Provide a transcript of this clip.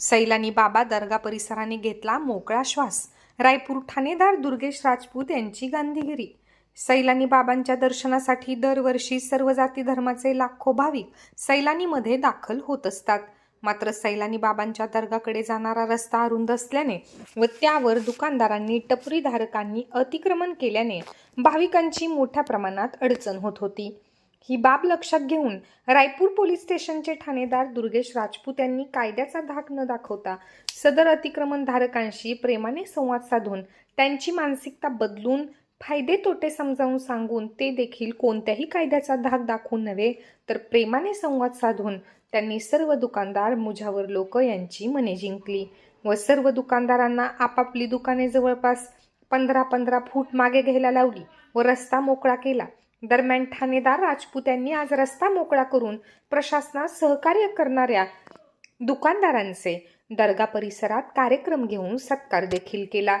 सैलानी बाबा दर्गा परिसराने घेतला मोकळा श्वास. रायपूर ठाणेदार दुर्गेश राजपूत यांची गांधीगिरी. सैलानी बाबांच्या दर्शनासाठी दरवर्षी सर्व जाती धर्माचे लाखो भाविक सैलानीमध्ये दाखल होत असतात. मात्र सैलानी बाबांच्या दर्गाकडे जाणारा रस्ता अरुंद असल्याने व त्यावर दुकानदारांनी टपरी धारकांनी अतिक्रमण केल्याने भाविकांची मोठ्या प्रमाणात अडचण होत होती. ही बाब लक्षात घेऊन रायपूर पोलीस स्टेशनचे ठाणेदार दुर्गेश राजपूत यांनी कायद्याचा धाक न दाखवता सदर अतिक्रमण धारकांशी प्रेमाने संवाद साधून त्यांची मानसिकता बदलून फायदे तोटे समजावून सांगून ते देखील कोणत्याही कायद्याचा धाक दाखवून नव्हे तर प्रेमाने संवाद साधून त्यांनी सर्व दुकानदार मुझावर लोक यांची मने जिंकली व सर्व दुकानदारांना आपापली दुकाने जवळपास पंधरा पंधरा फूट मागे घ्यायला लावली व रस्ता मोकळा केला. दरम्यान ठाणेदार राजपूत यांनी आज रस्ता मोकळा करून प्रशासनास सहकार्य करणाऱ्या दुकानदारांचे दर्गा परिसरात कार्यक्रम घेऊन सत्कार देखील केला.